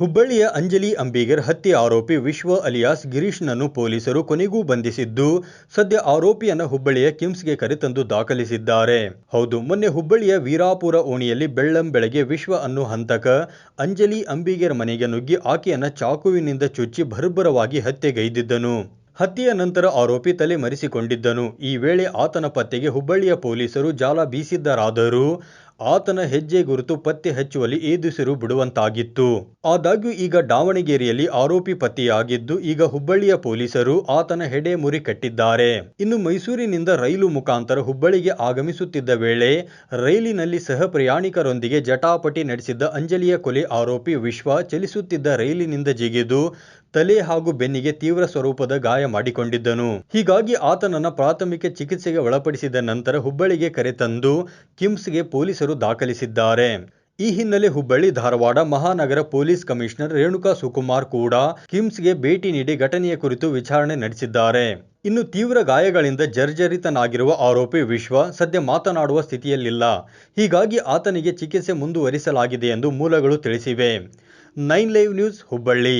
ಹುಬ್ಬಳ್ಳಿಯ ಅಂಜಲಿ ಅಂಬಿಗರ್ ಹತ್ಯೆ ಆರೋಪಿ ವಿಶ್ವ ಅಲಿಯಾಸ್ ಗಿರೀಶ್ನನ್ನು ಪೊಲೀಸರು ಕೊನೆಗೂ ಬಂಧಿಸಿದ್ದು, ಸದ್ಯ ಆರೋಪಿಯನ್ನು ಹುಬ್ಬಳ್ಳಿಯ ಕಿಮ್ಸ್ಗೆ ಕರೆತಂದು ದಾಖಲಿಸಿದ್ದಾರೆ. ಹೌದು, ಮೊನ್ನೆ ಹುಬ್ಬಳ್ಳಿಯ ವೀರಾಪುರ ಓಣಿಯಲ್ಲಿ ಬೆಳ್ಳಂ ಬೆಳಗ್ಗೆ ವಿಶ್ವ ಅನ್ನು ಹಂತಕ ಅಂಜಲಿ ಅಂಬಿಗರ್ ಮನೆಗೆ ನುಗ್ಗಿ ಆಕೆಯನ್ನು ಚಾಕುವಿನಿಂದ ಚುಚ್ಚಿ ಭರ್ಬರವಾಗಿ ಹತ್ಯೆಗೈದಿದ್ದನು. ಹತ್ಯೆಯ ನಂತರ ಆರೋಪಿ ತಲೆ ಮರೆಸಿಕೊಂಡಿದ್ದನು ಈ ವೇಳೆ ಆತನ ಪತ್ತೆಗೆ ಹುಬ್ಬಳ್ಳಿಯ ಪೊಲೀಸರು ಜಾಲ ಬೀಸಿದ್ದರಾದರೂ ಆತನ ಹೆಜ್ಜೆ ಗುರುತು ಪತ್ತೆ ಹಚ್ಚುವಲ್ಲಿ ಏದುಸಿರು ಬಿಡುವಂತಾಗಿತ್ತು. ಆದಾಗ್ಯೂ ಈಗ ದಾವಣಗೆರೆಯಲ್ಲಿ ಆರೋಪಿ ಪತ್ತೆಯಾಗಿದ್ದು, ಈಗ ಹುಬ್ಬಳ್ಳಿಯ ಪೊಲೀಸರು ಆತನ ಹೆಡೆ ಮುರಿ ಕಟ್ಟಿದ್ದಾರೆ. ಇನ್ನು ಮೈಸೂರಿನಿಂದ ರೈಲು ಮುಖಾಂತರ ಹುಬ್ಬಳ್ಳಿಗೆ ಆಗಮಿಸುತ್ತಿದ್ದ ವೇಳೆ ರೈಲಿನಲ್ಲಿ ಸಹ ಪ್ರಯಾಣಿಕರೊಂದಿಗೆ ಜಟಾಪಟಿ ನಡೆಸಿದ್ದ ಅಂಜಲಿಯ ಕೊಲೆ ಆರೋಪಿ ವಿಶ್ವ ಚಲಿಸುತ್ತಿದ್ದ ರೈಲಿನಿಂದ ಜಿಗಿದು ತಲೆ ಹಾಗೂ ಬೆನ್ನಿಗೆ ತೀವ್ರ ಸ್ವರೂಪದ ಗಾಯ ಮಾಡಿಕೊಂಡಿದ್ದನು. ಹೀಗಾಗಿ ಆತನನ್ನ ಪ್ರಾಥಮಿಕ ಚಿಕಿತ್ಸೆಗೆ ಒಳಪಡಿಸಿದ ನಂತರ ಹುಬ್ಬಳ್ಳಿಗೆ ಕರೆತಂದು ಕಿಮ್ಸ್ಗೆ ಪೊಲೀಸರು ದಾಖಲಿಸಿದ್ದಾರೆ. ಈ ಹಿನ್ನೆಲೆ ಹುಬ್ಬಳ್ಳಿ, ಧಾರವಾಡ ಮಹಾನಗರ ಪೊಲೀಸ್ ಕಮಿಷನರ್ ರೇಣುಕಾ ಸುಕುಮಾರ್ ಕೂಡ ಕಿಮ್ಸ್ಗೆ ಭೇಟಿ ನೀಡಿ ಘಟನೆಯ ಕುರಿತು ವಿಚಾರಣೆ ನಡೆಸಿದ್ದಾರೆ. ಇನ್ನು ತೀವ್ರ ಗಾಯಗಳಿಂದ ಜರ್ಜರಿತನಾಗಿರುವ ಆರೋಪಿ ವಿಶ್ವ ಸದ್ಯ ಮಾತನಾಡುವ ಸ್ಥಿತಿಯಲ್ಲಿಲ್ಲ. ಹೀಗಾಗಿ ಆತನಿಗೆ ಚಿಕಿತ್ಸೆ ಮುಂದುವರಿಸಲಾಗಿದೆ ಎಂದು ಮೂಲಗಳು ತಿಳಿಸಿವೆ. Nine live news, Hubballi.